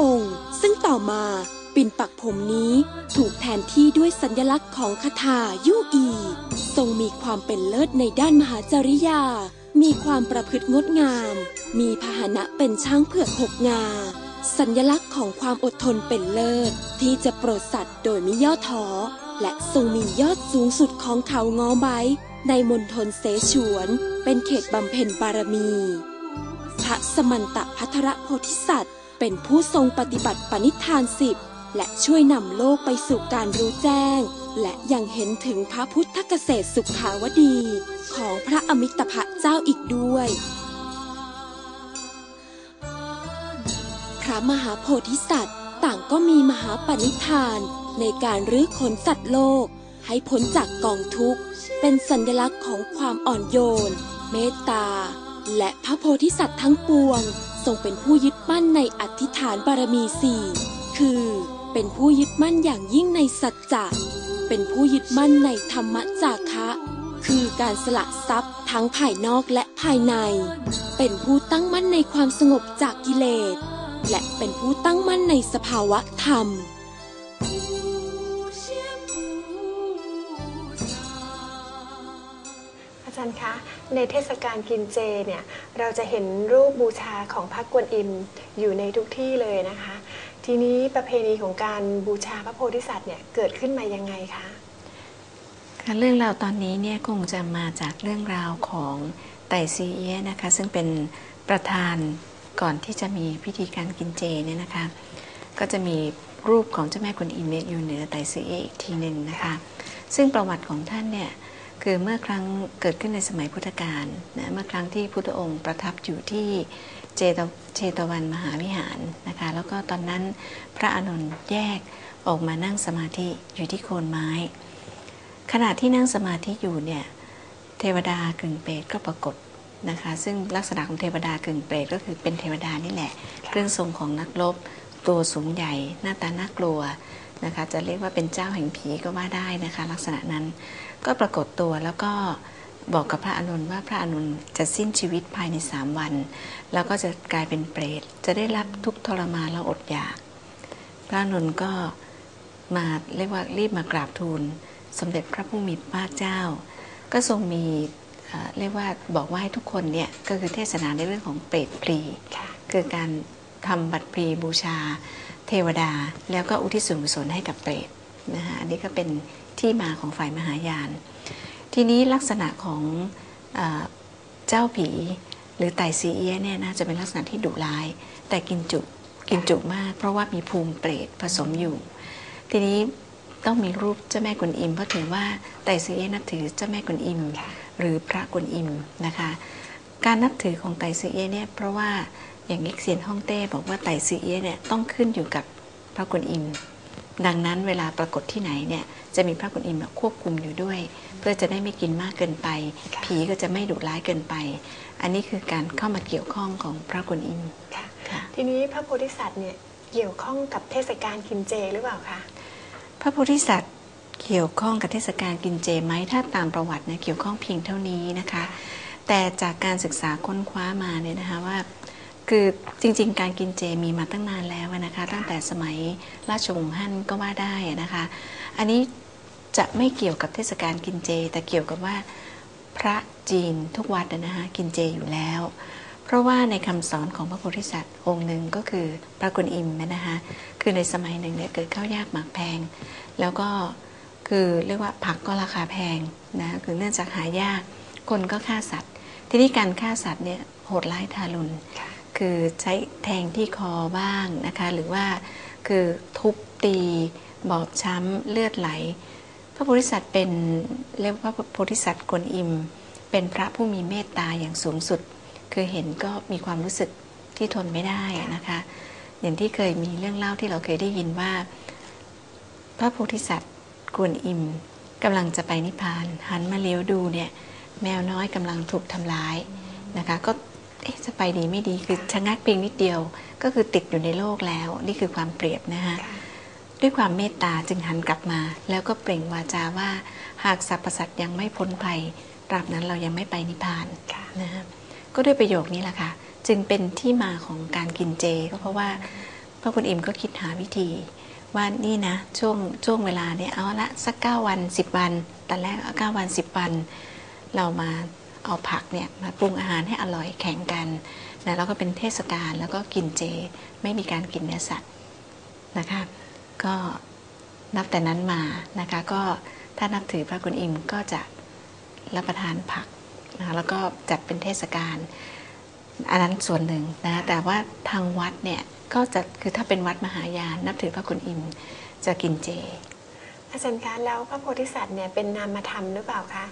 องค์ ซึ่งต่อมาปิ่นปักผมนี้ถูกแทนที่ด้วยสัญลักษณ์ของคาถายู่อี ทรงมีความเป็นเลิศในด้านมหาจริยา มีความประพฤติงดงาม มีพาหนะเป็นช้างเผือกหกงา สัญลักษณ์ของความอดทนเป็นเลิศ ที่จะโปรดสัตว์โดยไม่ย่อท้อ และทรงมียอดสูงสุดของเขางอไบในมณฑลเสฉวน เป็นเขตบำเพ็ญบารมี พระสมันตะพัทรโพธิสัตว์ เป็นผู้ทรงปฏิบัติปณิธานสิบและช่วยนำโลกไปสู่การรู้แจ้ง และยังเห็นถึงพระพุทธเกษตรสุขาวดี ของพระอมิตภะเจ้าอีกด้วย พระมหาโพธิสัตว์ ต่างก็มีมหาปณิธานในการรื้อขนสัตว์โลก ให้พ้นจากกองทุกข์ เป็นสัญลักษณ์ของความอ่อนโยน เมตตา และพระโพธิสัตว์ทั้งปวง ทรงเป็นผู้ยึดมั่นในอธิษฐานบารมีสี่คือ เป็นผู้ยึดมั่นอย่างยิ่งในสัจจะเป็นผู้ยึดมั่นในธรรมจาคะ คือการสละทรัพย์ทั้งภายนอกและภายใน เป็นผู้ตั้งมั่นในความสงบจากกิเลส และเป็นผู้ตั้งมั่นในสภาวะธรรมารย์คะ ในเทศกาลกินเจเนี่ยเราจะเห็นรูปบูชาของพระกวนอิมอยู่ในทุกที่เลยนะคะ ทีนี้ประเพณีของการบูชาพระโพธิสัตว์เนี่ยเกิดขึ้นมายังไงคะค่ะเรื่องราวตอนนี้เนี่ยคงจะมาจากเรื่องราวของไต่ซีเอียะนะคะ ซึ่งเป็นประธานก่อนที่จะมีพิธีการกินเจเนี่ยนะคะ ก็จะมีรูปของเจ้าแม่กวนอิมอยู่เหนือไต่ซีเอียะอีกทีหนึ่งนะคะ ซึ่งประวัติของท่านเนี่ย คือเมื่อครั้งเกิดขึ้นในสมัยพุทธกาลนะเมื่อครั้งที่พุทธองค์ประทับอยู่ที่เจตเชตวันมหาวิหารนะคะแล้วก็ตอนนั้นพระอานนท์แยกออกมานั่งสมาธิอยู่ที่โคนไม้ ขณะที่นั่งสมาธิอยู่เนี่ยเทวดากึ่งเปรตก็ปรากฏนะคะซึ่งลักษณะของเทวดากึ่งเปรตก็คือเป็นเทวดานี่แหละเครื่องทรงของนักรบตัวสูงใหญ่ หน้าตาน่ากลัว นะคะจะเรียกว่าเป็นเจ้าแห่งผีก็ว่าได้นะคะ ลักษณะนั้นก็ปรากฏตัวแล้วก็บอกกับพระอานนท์ว่าพระอานนท์จะสิ้นชีวิตภายในสามวัน แล้วก็จะกลายเป็นเปรตจะได้รับทุกข์ทรมานและอดอยาก พระอานนท์ก็มาเรียกว่ารีบมากราบทูล สมเด็จพระผู้มีพระเจ้า ก็ทรงมีเอ่อเรียกว่าบอกว่าให้ทุกคนเนี่ยก็คือเทศนาในเรื่องของเปรตพลีค่ะคือการทำบัตรพลีบูชาเทวดา แล้วก็อุทิศส่วนกุศลให้กับเปรตนะคะอันนี้ก็เป็นที่มาของฝ่ายมหายาน ทีนี้ลักษณะของเอเจ้าผีหรือไต่ซีเอียเนี่ยนะจะเป็นลักษณะที่ดุร้าย แต่กินจุกินจุมาก เพราะว่ามีภูมิเปรตผสมอยู่ ทีนี้ต้องมีรูปเจ้าแม่กวนอิมเพราะถือว่าไต่ซีเอียนับถือเจ้าแม่กวนอิม หรือพระกวนอิมนะคะ การนับถือของไต่ซีเอียเนี่ยเพราะว่า อย่างอิกเซียนฮ่องเต้บอกว่าไต่ซีเอียะเนี่ยต้องขึ้นอยู่กับพระกวนอิม ดังนั้นเวลาปรากฏที่ไหนเนี่ยจะมีพระกวนอิมเนี่ยควบคุมอยู่ด้วย เพื่อจะได้ไม่กินมากเกินไปค่ะผีก็จะไม่ดุร้ายเกินไป อันนี้คือการเข้ามาเกี่ยวข้องของพระกวนอิมค่ะค่ะทีนี้พระโพธิสัตว์เนี่ยเกี่ยวข้องกับเทศกาลกินเจหรือเปล่าคะพระโพธิสัตว์เกี่ยวข้องกับเทศกาลกินเจไหมถ้าตามประวัติเนี่ยเกี่ยวข้องเพียงเท่านี้นะคะ แต่จากการศึกษาค้นคว้ามาเนี่ยนะคะว่า คือจริงๆ การกินเจมีมาตั้งนานแล้วนะคะ ตั้งแต่สมัยราชวงศ์ฮั่นก็ว่าได้นะคะ อันนี้จะไม่เกี่ยวกับเทศกาลกินเจ แต่เกี่ยวกับว่าพระจีนทุกวัดนะคะกินเจอยู่แล้ว เพราะว่าในคำสอนของพระโพธิสัตว์องค์หนึ่งก็คือพระกุณอิมนะคะคือในสมัยหนึ่งเนี่ยเกิดข้าวยากหมากแพง แล้วก็คือเรียกว่าผักก็ราคาแพงนะคือเนื่องจากหายากคนก็ฆ่าสัตว์ ทีนี้การฆ่าสัตว์เนี่ยโหดร้ายทารุณ คือใช้แทงที่คอบ้างนะคะ หรือว่าคือทุบตีบอบช้ำเลือดไหล พระโพธิสัตว์เป็นเรียกว่าพระโพธิสัตว์กวนอิม เป็นพระผู้มีเมตตาอย่างสูงสุด คือเห็นก็มีความรู้สึกที่ทนไม่ได้นะคะ อย่างที่เคยมีเรื่องเล่าที่เราเคยได้ยินว่า พระโพธิสัตว์กวนอิมกำลังจะไปนิพพานหันมาเลี้ยวดูเนี่ยแมวน้อยกำลังถูกทำร้ายนะคะ ก็ เอ๊ะจะไปดีไม่ดีคือชะงักเพียงนิดเดียว ก็คือติดอยู่ในโลกแล้ว นี่คือความเปรียบนะคะด้วยความเมตตาจึงหันกลับมา แล้วก็เปล่งวาจาว่า หากสรรพสัตว์ยังไม่พ้นภัยตราบนั้นเรายังไม่ไปนิพพานค่ะนะฮะก็ด้วยประโยคนี้แหละค่ะ จึงเป็นที่มาของการกินเจ ก็เพราะว่าพระคุณอิมก็คิดหาวิธี ว่านี่นะช่วงช่วงเวลาเนี่ยเอาละสักเก้าวันสิบวันตอนแรกเอาเก้าวันสิบวัน เรามา เอาผักเนี่ยมาปรุงอาหารให้อร่อยแข่งกันนะแล้วก็เป็นเทศกาลแล้วก็กินเจ ไม่มีการกินเนื้อสัตว์นะคะก็นับแต่นั้นมานะคะก็ถ้านับถือพระคุณอิมก็จะรับประทานผักนะะแล้วก็จัดเป็นเทศกาลอันนั้นส่วนหนึ่งนะแต่ว่าทางวัดเนี่ยก็จะคือถ้าเป็นวัดมหายานนับถือพระคุณอิมจะกินเจ อาจารย์คะแล้วพระโพธิสัตว์เนี่ยเป็นนามธรรมหรือเปล่าคะ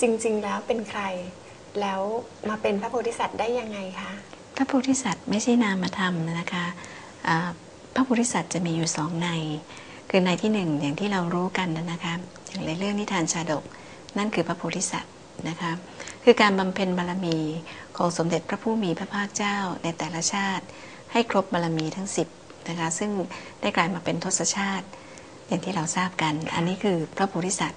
จริง ๆ แล้วเป็นใคร แล้วมาเป็นพระโพธิสัตว์ได้ยังไงคะพระโพธิสัตว์ไม่ใช่นามธรรมนะคะพระโพธิสัตว์จะมีอยู่สองใน คือในที่หนึ่งอย่างที่เรารู้กันนะคะอย่างในเรื่องนิทานชาดก นั่นคือพระโพธิสัตว์นะคะคือการบำเพ็ญบารมีของสมเด็จพระผู้มีพระภาคเจ้าในแต่ละชาติ ให้ครบบารมีทั้ง 10นะคะซึ่งได้กลายมาเป็นทศชาติ อย่างที่เราทราบกัน อันนี้คือพระโพธิสัตว์